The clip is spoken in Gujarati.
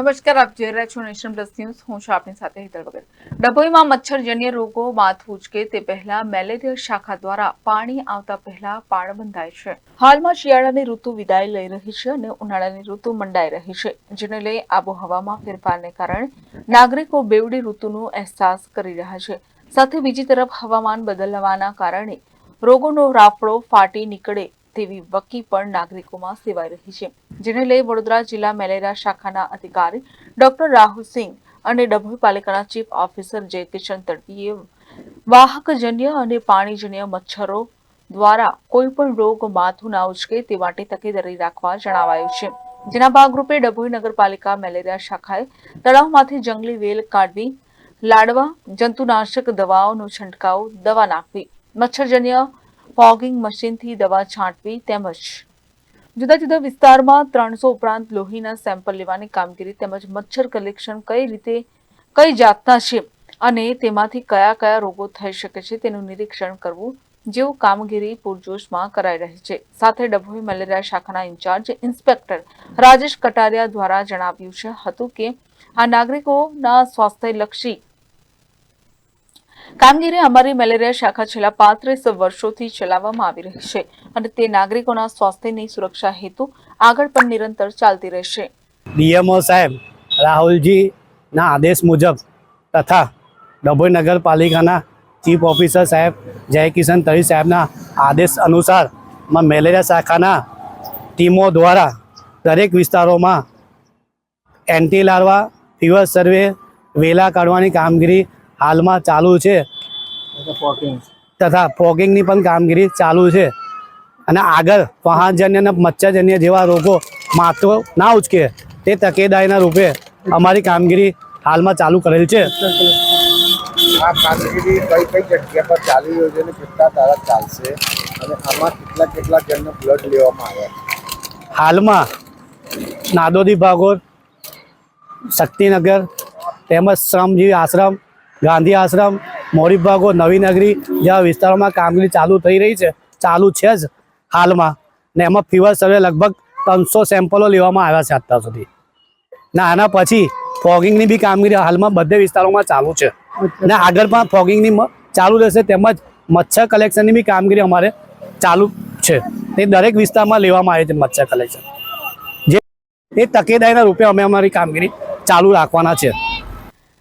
નમસ્કાર, આપ જોઈ રહ્યા છો નેશન પ્લસ ન્યૂઝ. હું છું આપની સાથે હિતલ વગર ડભોઈમાં મચ્છરજન્ય રોગો માથું ઉચકે તે પહેલા મેલેરિયા શાખા દ્વારા પાણી આવતા પહેલા પાળ બંધાય છે. હાલમાં શિયાળાની ઋતુ વિદાય લઈ રહી છે અને ઉનાળાની ઋતુ મંડાઈ રહી છે, જેને લઈ આબોહવામાં ફેરફારને કારણે નાગરિકો બેવડી ઋતુનો અહેસાસ કરી રહ્યા છે. સાથે બીજી તરફ, હવામાન બદલવાના કારણે રોગોનો રાફડો ફાટી નીકળે તેવી વકી પણ નાગરિકોમાં સેવાઈ રહી છે. જેને લઈ વડોદરા જિલ્લા મેલેરિયા શાખાના અધિકારી ડોક્ટર રાહુલ સિંહ અને ડભોઈ પાલિકાના ચીફ ઓફિસર જય કિશન તડવીએ વાહકજન્ય અને પાણીજન્ય મચ્છરો દ્વારા કોઈ પણ રોગ માથું ના ઉચકે તે માટે તકેદારી રાખવા જણાવાયું છે. જેના ભાગરૂપે ડભોઈ નગરપાલિકા મેલેરિયા શાખાએ તળાવમાંથી જંગલી વેલ કાઢવી, લાડવા, જંતુનાશક દવાઓનો છંટકાવ, દવા નાખવી, મચ્છરજન્ય ફોગિંગ મશીનથી દવા છાંટવી તેમજ જુદા જુદા વિસ્તારમાં ત્રણસો ઉપરાંત લોહીના સેમ્પલ લેવાની કામગીરી તેમજ મચ્છર કલેક્શન કઈ રીતે, કઈ જાતના છે અને તેમાંથી કયા કયા રોગો થઈ શકે છે તેનું નિરીક્ષણ કરવું જેવું કામગીરી પૂરજોશમાં કરાઈ રહી છે. સાથે ડભોઈ મલેરિયા શાખાના ઇન્ચાર્જ ઇન્સ્પેક્ટર રાજેશ કટારિયા દ્વારા જણાવ્યું છે હતું કે આ નાગરિકોના સ્વાસ્થ્યલક્ષી કામગીરી અમારી મેલેરિયા શાખા છેલ્લા પાંત્રીસ વર્ષોથી ચલાવવામાં આવી રહી છે અને તે નાગરિકોના સ્વાસ્થ્યની સુરક્ષા હેતુ આગળ પણ નિરંતર ચાલતી રહેશે. ડીએમઓ સાહેબ, રાહુલજીના આદેશ મુજબ તથા ડભોઈ નગરપાલિકાના ચીફ ઓફિસર સાહેબ જયકિશન તરી સાહેબના આદેશ અનુસાર મેલેરિયા શાખાના ટીમો દ્વારા દરેક વિસ્તારોમાં એન્ટી લાર્વા ફીવર સર્વે, વેલા કાઢવાની કામગીરી હાલમાં ચાલુ છે. તથા ફોગિંગની પણ કામગીરી ચાલુ છે. અને આગળ વાહનજન્ય અને મચ્છરજન્ય જેવા રોગો માત્ર ના ઉચકે તે તકેદારીના રૂપે અમારી કામગીરી હાલમાં ચાલુ કરેલ છે. આ કામગીરી કઈ કઈ જગ્યા પર ચાલી રહ્યું છે અને કેટલા તારા ચાલશે? અને આમાં કેટલા કેટલા જણનો બ્લડ લેવામાં આવ્યા હાલમાં નાદોદી ભાગોર શક્તિનગર તેમજ શ્રમજીવી આશ્રમ ગાંધી આશ્રમ મોરી ભાગોળ નવીનગરી જેવા વિસ્તારોમાં કામગીરી ચાલુ થઈ રહી છે ચાલુ છે જ હાલમાં. ને એમાં ફીવર સર્વે લગભગ ત્રણસો સેમ્પલો લેવામાં આવ્યા છે અત્યાર સુધી. ને આના પછી ફોગિંગની બી કામગીરી હાલમાં બધે વિસ્તારોમાં ચાલુ છે. ને આગળ પણ ફોગિંગની ચાલુ રહેશે તેમજ મચ્છર કલેક્શનની બી કામગીરી અમારે ચાલુ છે. તે દરેક વિસ્તારમાં લેવામાં આવે છે મચ્છર કલેક્શન જે એ તકેદારીના રૂપે અમે અમારી કામગીરી ચાલુ રાખવાના છે.